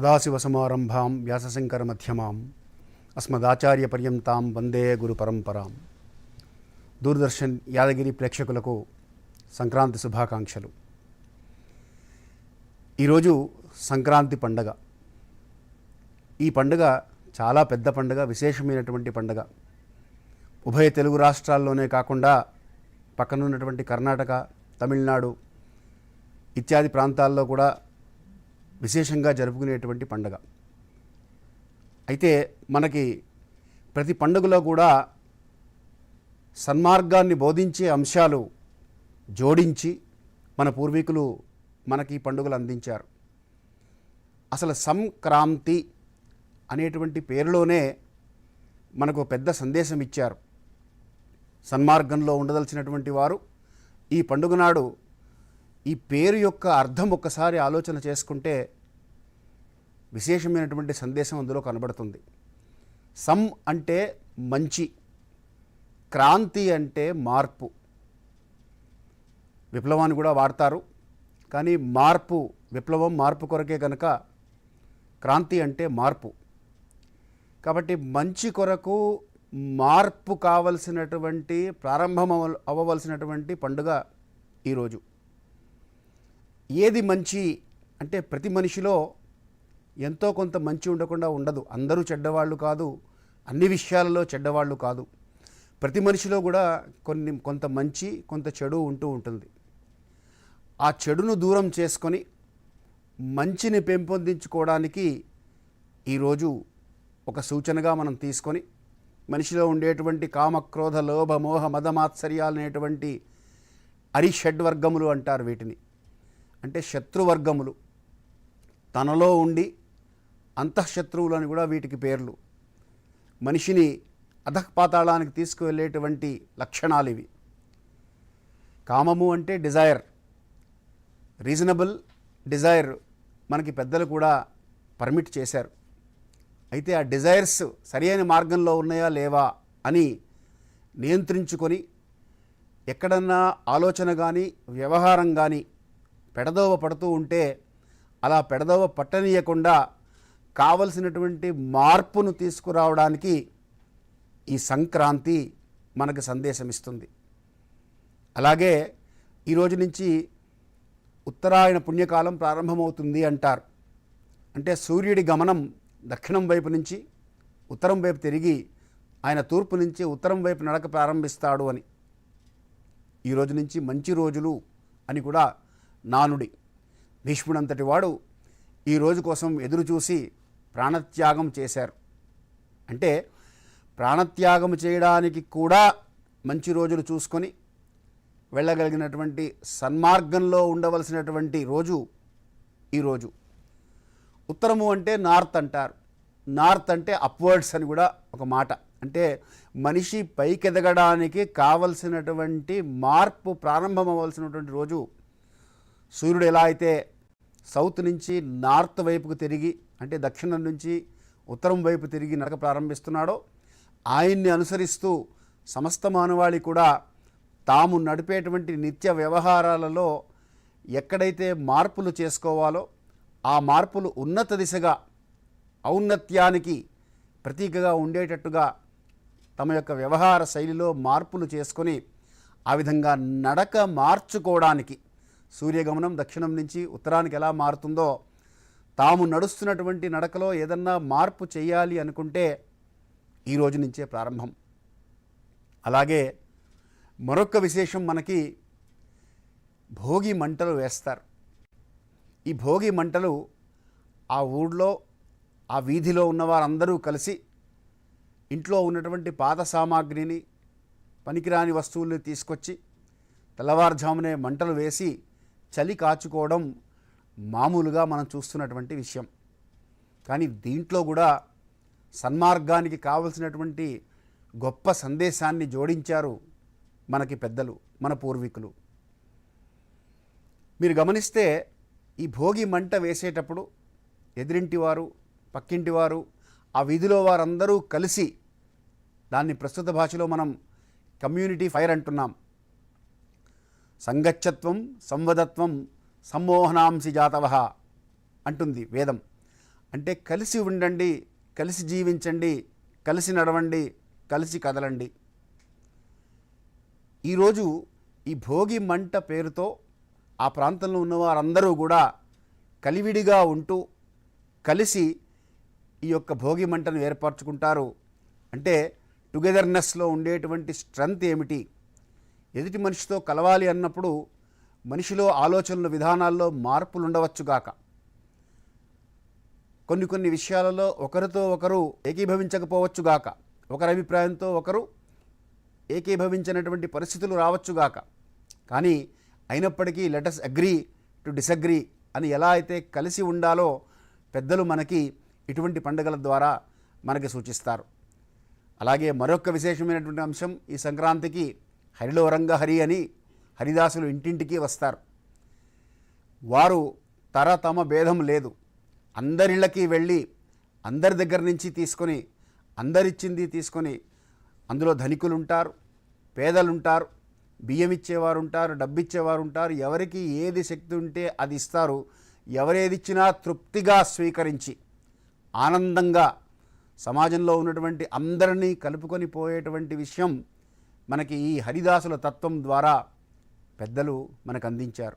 సదాశివసమారంభాం వ్యాసశంకరమధ్యమాం అస్మదాచార్యపర్యంతాం వందే గురు పరంపరాం దూరదర్శన్ యాదగిరి ప్రేక్షకులకు సంక్రాంతి శుభాకాంక్షలు ఈరోజు సంక్రాంతి పండగ। ఈ పండుగ చాలా పెద్ద పండుగ విశేషమైనటువంటి పండుగ. ఉభయ తెలుగు రాష్ట్రాల్లోనే కాకుండా పక్కనున్నటువంటి కర్ణాటక తమిళనాడు ఇత్యాది ప్రాంతాల్లో కూడా విశేషంగా జరుపుకునేటువంటి పండుగ. అయితే మనకి ప్రతి పండుగలో కూడా సన్మార్గాన్ని బోధించే అంశాలు జోడించి మన పూర్వీకులు మనకి ఈ పండుగలు అందించారు. అసలు సంక్రాంతి అనేటువంటి పేరులోనే మనకు పెద్ద సందేశం ఇచ్చారు. సన్మార్గంలో ఉండదలిచినటువంటి వారు ఈ పండుగ నాడు ఈ పేరు యొక్క అర్థం ఒక్కసారి ఆలోచన చేసుకుంటే విశేషమైనటువంటి సందేశం అందులో కనబడుతుంది. సమ్ అంటే మంచి క్రాంతి అంటే మార్పు. విప్లవాన్ని కూడా వాడతారు కానీ మార్పు విప్లవం మార్పు కొరకే కనుక క్రాంతి అంటే మార్పు. కాబట్టి మంచి కొరకు మార్పు కావలసినటువంటి ప్రారంభం అవ- అవ్వవలసినటువంటి పండుగ ఈరోజు ఏది మంచి అంటే ప్రతి మనిషిలో ఎంతో కొంత మంచి ఉండకుండా ఉండదు. అందరూ చెడ్డవాళ్ళు కాదు అన్ని విషయాలలో చెడ్డవాళ్ళు కాదు. ప్రతి మనిషిలో కూడా కొన్ని కొంత మంచి కొంత చెడు ఉంటూ ఉంటుంది. ఆ చెడును దూరం చేసుకొని మంచిని పెంపొందించుకోవడానికి ఈరోజు ఒక సూచనగా మనం తీసుకొని మనిషిలో ఉండేటువంటి కామక్రోధ లోభ మోహ మదమాత్సర్యాలు అనేటువంటి అరిషడ్వర్గములు అంటారు వీటిని. అంటే శత్రువర్గములు. తనలో ఉండి అంతఃశత్రువులు అని కూడా వీటికి పేర్లు. మనిషిని అధఃపాతాళానికి తీసుకువెళ్ళేటువంటి లక్షణాలు ఇవి కామము అంటే డిజైర్. రీజనబుల్ డిజైర్ మనకి పెద్దలు కూడా పర్మిట్ చేశారు. అయితే ఆ డిజైర్స్ సరైన మార్గంలో ఉన్నాయా లేవా అని నియంత్రించుకొని ఎక్కడన్నా ఆలోచన కానీ వ్యవహారం కానీ పెడదోవ పడుతూ ఉంటే అలా పెడదోవ పట్టనీయకుండా కావలసినటువంటి మార్పును తీసుకురావడానికి ఈ సంక్రాంతి మనకు సందేశం ఇస్తుంది అలాగే ఈరోజు నుంచి ఉత్తరాయణ పుణ్యకాలం ప్రారంభమవుతుంది అంటారు. అంటే సూర్యుడి గమనం దక్షిణం వైపు నుంచి ఉత్తరం వైపు తిరిగి ఆయన తూర్పు నుంచి ఉత్తరం వైపు నడక ప్రారంభిస్తాడు అని. ఈ రోజు నుంచి మంచి రోజులు అని కూడా నానుడి. భీష్ముడంతటి వాడు ఈ రోజు కోసం ఎదురు చూసి ప్రాణత్యాగం చేశారు. అంటే ప్రాణత్యాగం చేయడానికి కూడా మంచి రోజులు చూసుకొని వెళ్ళగలిగినటువంటి సన్మార్గంలో ఉండవలసినటువంటి రోజు ఈరోజు ఉత్తరము అంటే నార్త్ అంటారు. నార్త్ అంటే అప్వర్డ్స్ అని కూడా ఒక మాట. అంటే మనిషి పైకెదగడానికి కావలసినటువంటి మార్పు ప్రారంభం అవ్వాల్సినటువంటి రోజు సూర్యుడు ఎలా అయితే సౌత్ నుంచి నార్త్ వైపుకు తిరిగి అంటే దక్షిణం నుంచి ఉత్తరం వైపు తిరిగి నడక ప్రారంభిస్తున్నాడో ఆయన్ని అనుసరిస్తూ సమస్త మానవాళి కూడా తాము నడిపేటువంటి నిత్య వ్యవహారాలలో ఎక్కడైతే మార్పులు చేసుకోవాలో ఆ మార్పులు ఉన్నత దిశగా ఔన్నత్యానికి ప్రతీకగా ఉండేటట్టుగా తమ యొక్క వ్యవహార శైలిలో మార్పులు చేసుకొని ఆ విధంగా నడక మార్చుకోవడానికి సూర్యగమనం దక్షిణం నుంచి ఉత్తరానికి ఎలా మారుతుందో తాము నడుస్తున్నటువంటి నడకలో ఏదన్నా మార్పు చేయాలి అనుకుంటే ఈ రోజు నుంచే ప్రారంభం. అలాగే మరొక విశేషం మనకి భోగి మంటలు వేస్తారు. ఈ భోగి మంటలు ఆ ఊళ్ళో ఆ వీధిలో ఉన్న వారందరూ కలిసి ఇంట్లో ఉన్నటువంటి పాత సామాగ్రిని పనికిరాని వస్తువుల్ని తీసుకొచ్చి తెల్లవారుజామునే మంటలు వేసి చలి కాచుకోవడం మామూలుగా మనం చూస్తున్నటువంటి విషయం. కానీ దీంట్లో కూడా సన్మార్గానికి కావలసినటువంటి గొప్ప సందేశాన్ని జోడించారు మనకి పెద్దలు మన పూర్వీకులు. మీరు గమనిస్తే ఈ భోగి మంట వేసేటప్పుడు ఎదిరింటివారు పక్కింటివారు ఆ వీధిలో వారందరూ కలిసి దాన్ని ప్రస్తుత భాషలో మనం కమ్యూనిటీ ఫైర్ అంటున్నాం. సంగచ్చత్వం సంవదత్వం సమ్మోహనాంసి జాతవ అంటుంది వేదం. అంటే కలిసి ఉండండి కలిసి జీవించండి కలిసి నడవండి కలిసి కదలండి. ఈరోజు ఈ భోగి మంట పేరుతో ఆ ప్రాంతంలో ఉన్న వారందరూ కూడా కలివిడిగా ఉంటూ కలిసి ఈ యొక్క భోగి మంటను ఏర్పరచుకుంటారు. అంటే టుగెదర్నెస్లో ఉండేటువంటి స్ట్రెంగ్త్ ఏమిటి? ఎదుటి మనిషితో కలవాలి అన్నప్పుడు మనిషిలో ఆలోచనల విధానాల్లో మార్పులు ఉండవచ్చుగాక కొన్ని కొన్ని విషయాలలో ఒకరితో ఒకరు ఏకీభవించకపోవచ్చుగాక ఒకరి అభిప్రాయంతో ఒకరు ఏకీభవించినటువంటి పరిస్థితులు రావచ్చుగాక కానీ అయినప్పటికీ లెటస్ అగ్రీ టు డిసగ్రీ అని ఎలా అయితే కలిసి ఉండాలో పెద్దలు మనకి ఇటువంటి పండుగల ద్వారా మనకి సూచిస్తారు. అలాగే మరొక విశేషమైనటువంటి అంశం ఈ సంక్రాంతికి హరిలో రంగ హరి అని హరిదాసులు ఇంటింటికి వస్తారు. వారు తరతమ భేదం లేదు. అందరిళ్ళకి వెళ్ళి అందరి దగ్గర నుంచి తీసుకొని అందరిచ్చింది తీసుకొని అందులో ధనికులు ఉంటారు పేదలుంటారు బియ్యం ఇచ్చేవారు ఉంటారు ఉంటారు ఎవరికి ఏది శక్తి ఉంటే అది ఇస్తారు. ఎవరేది ఇచ్చినా తృప్తిగా స్వీకరించి ఆనందంగా సమాజంలో ఉన్నటువంటి అందరినీ కలుపుకొని పోయేటువంటి విషయం మనకి ఈ హరిదాసుల తత్వం ద్వారా పెద్దలు మనకు అందించారు.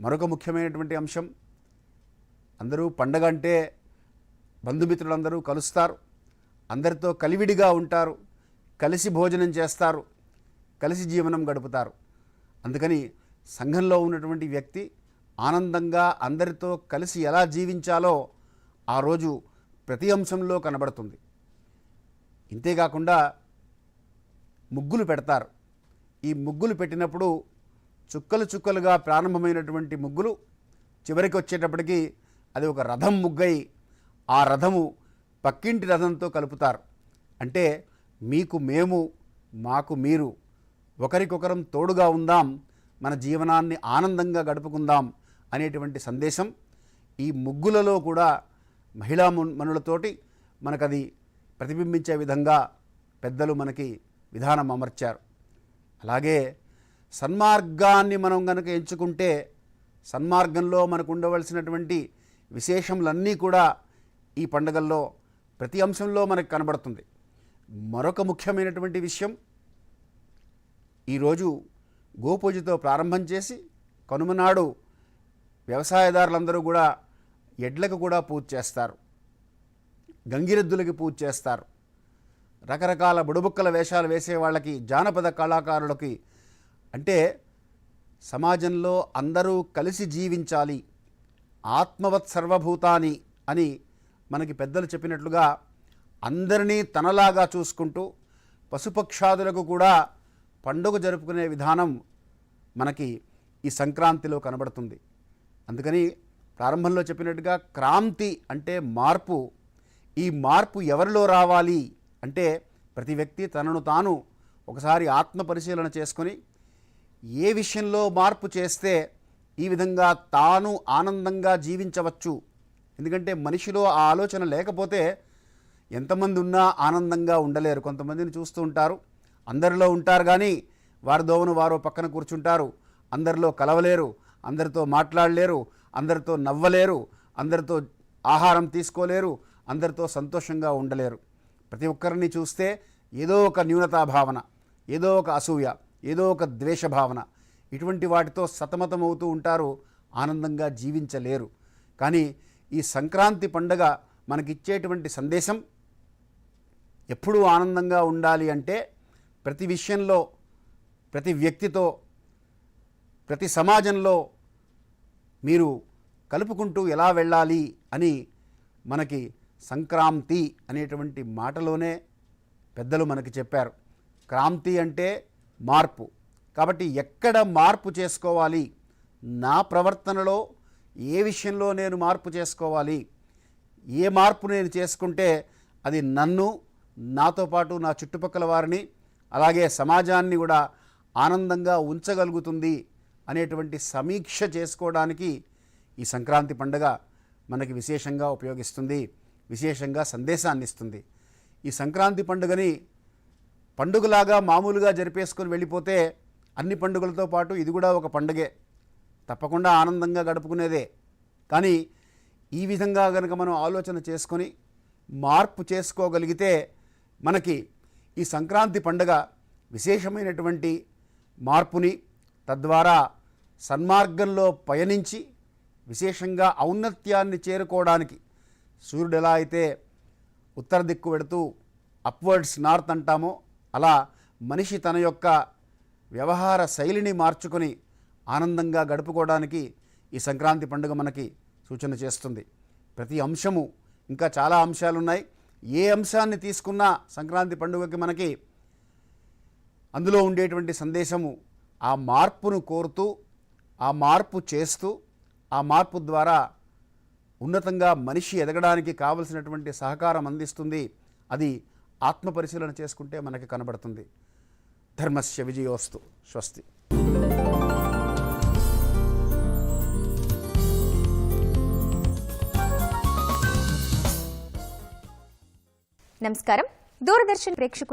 మరొక ముఖ్యమైనటువంటి అంశం అందరూ పండగ అంటే బంధుమిత్రులందరూ కలుస్తారు అందరితో కలివిడిగా ఉంటారు కలిసి భోజనం చేస్తారు కలిసి జీవనం గడుపుతారు. అందుకని సంఘంలో ఉన్నటువంటి వ్యక్తి ఆనందంగా అందరితో కలిసి ఎలా జీవించాలో ఆ రోజు ప్రతి అంశంలో కనబడుతుంది. ఇంతేకాకుండా ముగ్గులు పెడతారు. ఈ ముగ్గులు పెట్టినప్పుడు చుక్కలు చుక్కలుగా ప్రారంభమైనటువంటి ముగ్గులు చివరికి వచ్చేటప్పటికి అది ఒక రథం ముగ్గై ఆ రథము పక్కింటి రథంతో కలుపుతారు. అంటే మీకు మేము మాకు మీరు ఒకరికొకరం తోడుగా ఉందాం మన జీవనాన్ని ఆనందంగా గడుపుకుందాం అనేటువంటి సందేశం ఈ ముగ్గులలో కూడా మహిళా మనులతోటి మనకది ప్రతిబింబించే విధంగా పెద్దలు మనకి విధానం అమర్చారు. అలాగే సన్మార్గాన్ని మనం కనుక ఎంచుకుంటే సన్మార్గంలో మనకు ఉండవలసినటువంటి విశేషములన్నీ కూడా ఈ పండుగల్లో ప్రతి అంశంలో మనకు కనబడుతుంది. మరొక ముఖ్యమైనటువంటి విషయం ఈరోజు గోపూజతో ప్రారంభం చేసి కనుమనాడు వ్యవసాయదారులందరూ కూడా ఎడ్లకు కూడా పూజ చేస్తారు. గంగిరెద్దులకి పూజ చేస్తారు. రకరకాల బుడబుక్కల వేషాలు వేసే వాళ్ళకి జానపద కళాకారులకి. అంటే సమాజంలో అందరూ కలిసి జీవించాలి. ఆత్మవత్ సర్వభూతాని అని మనకి పెద్దలు చెప్పినట్లుగా అందరినీ తనలాగా చూసుకుంటూ పశుపక్షాదులకు కూడా పండుగ జరుపుకునే విధానం మనకి ఈ సంక్రాంతిలో కనబడుతుంది. అందుకని ప్రారంభంలో చెప్పినట్టుగా క్రాంతి అంటే మార్పు. ఈ మార్పు ఎవరిలో రావాలి? అంటే ప్రతి వ్యక్తి తనను తాను ఒకసారి ఆత్మ పరిశీలన చేసుకొని ఏ విషయంలో మార్పు చేస్తే ఈ విధంగా తాను ఆనందంగా జీవించవచ్చు? ఎందుకంటే మనిషిలో ఆ ఆలోచన లేకపోతే ఎంతమంది ఉన్నా ఆనందంగా ఉండలేరు. కొంతమందిని చూస్తూ ఉంటారు. అందరిలో ఉంటారు కానీ వారి దోవను వారు పక్కన కూర్చుంటారు. అందరిలో కలవలేరు. అందరితో మాట్లాడలేరు. అందరితో నవ్వలేరు. అందరితో ఆహారం తీసుకోలేరు. అందరితో సంతోషంగా ఉండలేరు. ప్రతి ఒక్కరిని చూస్తే ఏదో ఒక న్యూనతా భావన ఏదో ఒక అసూయ ఏదో ఒక ద్వేష భావన. ఇటువంటి వాటితో సతమతమవుతూ ఉంటారు ఆనందంగా జీవించలేరు. కానీ ఈ సంక్రాంతి పండుగ మనకిచ్చేటువంటి సందేశం ఎప్పుడూ ఆనందంగా ఉండాలి అంటే ప్రతి విషయంలో ప్రతి వ్యక్తితో ప్రతి సమాజంలో మీరు కలుపుకుంటూ ఎలా వెళ్ళాలి అని మనకి సంక్రాంతి అనేటువంటి మాటలోనే పెద్దలు మనకి చెప్పారు. క్రాంతి అంటే మార్పు. కాబట్టి ఎక్కడ మార్పు చేసుకోవాలి? నా ప్రవర్తనలో ఏ విషయంలో నేను మార్పు చేసుకోవాలి? ఏ మార్పు నేను చేసుకుంటే అది నన్ను నాతో పాటు నా చుట్టుపక్కల వారిని అలాగే సమాజాన్ని కూడా ఆనందంగా ఉంచగలుగుతుంది అనేటువంటి సమీక్ష చేసుకోవడానికి ఈ సంక్రాంతి పండుగ మనకి విశేషంగా ఉపయోగిస్తుంది. విశేషంగా సందేశాన్ని ఇస్తుంది ఈ సంక్రాంతి పండుగని పండుగలాగా మామూలుగా జరిపేసుకొని వెళ్ళిపోతే అన్ని పండుగలతో పాటు ఇది కూడా ఒక పండుగే. తప్పకుండా ఆనందంగా గడుపుకునేదే. కానీ ఈ విధంగా కనుక మనం ఆలోచన చేసుకొని మార్పు చేసుకోగలిగితే మనకి ఈ సంక్రాంతి పండుగ విశేషమైనటువంటి మార్పుని తద్వారా సన్మార్గంలో పయనించి విశేషంగా ఔన్నత్యాన్ని చేరుకోవడానికి సూర్యుడు ఎలా అయితే ఉత్తర దిక్కు పెడుతూ అప్వర్డ్స్ నార్త్ అంటామో అలా మనిషి తన యొక్క వ్యవహార శైలిని మార్చుకొని ఆనందంగా గడుపుకోవడానికి ఈ సంక్రాంతి పండుగ మనకి సూచన చేస్తుంది. ప్రతి అంశము ఇంకా చాలా అంశాలు ఉన్నాయి ఏ అంశాన్ని తీసుకున్నా సంక్రాంతి పండుగకి మనకి అందులో ఉండేటువంటి సందేశము ఆ మార్పును కోరుతూ ఆ మార్పు చేస్తూ ఆ మార్పు ద్వారా ఉన్నతంగా మనిషి ఎదగడానికి కావలసినటువంటి సహకారం అందిస్తుంది. అది ఆత్మ పరిశీలన చేసుకుంటే మనకి కనబడుతుంది. ధర్మస్య విజయోస్తు. స్వస్తి. నమస్కారం. దూరదర్శన్ ప్రేక్షకులు